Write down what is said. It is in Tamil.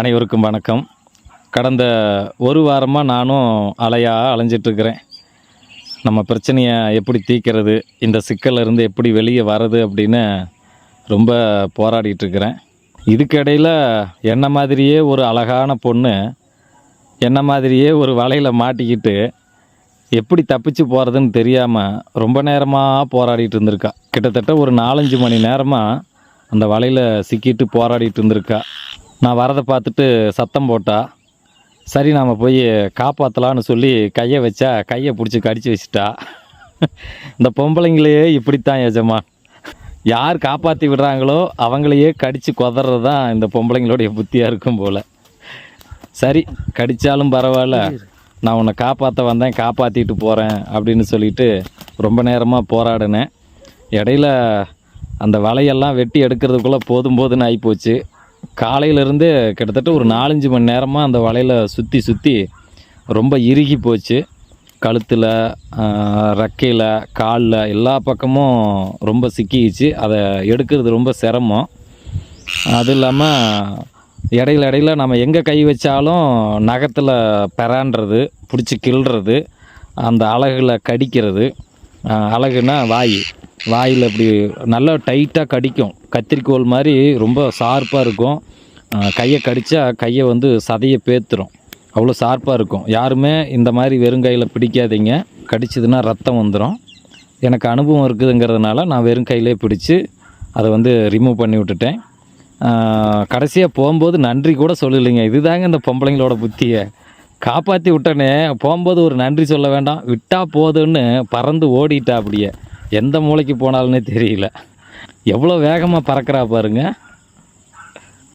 அனைவருக்கும் வணக்கம். கடந்த ஒரு வாரமாக நானும் அலையாக அலைஞ்சிட்ருக்கிறேன். நம்ம பிரச்சனையை எப்படி தீர்க்கிறது இந்த சிக்கல்ல இருந்து எப்படி வெளியே வர்றது அப்படின்னு ரொம்ப போராடிட்டுருக்கிறேன் இதுக்கிடையில் என்ன மாதிரியே ஒரு அழகான பொண்ணு என்ன மாதிரியே ஒரு வலையில் மாட்டிக்கிட்டு எப்படி தப்பிச்சு போகிறதுன்னு தெரியாமல் ரொம்ப நேரமாக போராடிட்டு இருந்திருக்கா கிட்டத்தட்ட ஒரு நாலஞ்சு மணி நேரமாக அந்த வலையில் சிக்கிட்டு போராடிட்டு இருந்திருக்கா நான் வரதை பார்த்துட்டு சத்தம் போட்டா சரி நாம் போய் காப்பாற்றலான்னு சொல்லி கையை வச்சா கையை பிடிச்சி கடிச்சு வச்சிட்டா. இந்த பொம்பளைங்களையே இப்படித்தான் எஜமான் யார் காப்பாற்றி விடுறாங்களோ அவங்களையே கடித்து கொதறது தான் இந்த பொம்பளைங்களுடைய புத்தியாக இருக்கும் போல். சரி கடித்தாலும் பரவாயில்ல. நான் உன்னை காப்பாற்ற வந்தேன் காப்பாற்றிட்டு போகிறேன் அப்படின்னு சொல்லிட்டு ரொம்ப நேரமாக போராடினேன். இடையில அந்த வலையெல்லாம் வெட்டி எடுக்கிறதுக்குள்ளே போதும் போதுன்னு ஆகிப்போச்சு காலையிலேருந்து கிட்டத்தட்ட ஒரு நாலஞ்சு மணி நேரமாக அந்த வலையில் சுற்றி சுற்றி ரொம்ப இறுகி போச்சு. கழுத்தில் ரெக்கையில் காலில் எல்லா பக்கமும் ரொம்ப சிக்கிச்சு அதை எடுக்கிறது ரொம்ப சிரமம். அது இல்லாமல் இடையில இடையில நம்ம எங்கே கை வச்சாலும் நகத்தில் பெறான்றது பிடிச்சி கிள்றது அந்த அழகில் கடிக்கிறது அஹ் வாய். வாயில் இப்படி நல்லா டைட்டாக கடிக்கும். கத்திரிக்கோல் மாதிரி ரொம்ப ஷார்ப்பாக இருக்கும். கையை கடித்தா கையை வந்து சதையை பேத்துரும். அவ்வளோ ஷார்ப்பாக இருக்கும். யாருமே இந்த மாதிரி வெறும் கையில் பிடிக்காதீங்க. கடிச்சதுன்னா ரத்தம் வந்துடும் எனக்கு அனுபவம் இருக்குதுங்கிறதுனால நான் வெறும் கையிலே பிடிச்சி அதை வந்து ரிமூவ் பண்ணி விட்டுட்டேன். கடைசியாக போகும்போது நன்றி கூட சொல்லலைங்க. இதுதாங்க இந்த பொம்பளைங்களோட புத்தியை. காப்பாற்றி விட்டனே. போகும்போது ஒரு நன்றி சொல்ல வேண்டாம். விட்டால் போதுன்னு பறந்து ஓடிட்டா அப்படியே. எந்த மூளைக்கு போனாலும்னே தெரியல. எவ்வளோ வேகமாக பறக்கிறா பாருங்கள்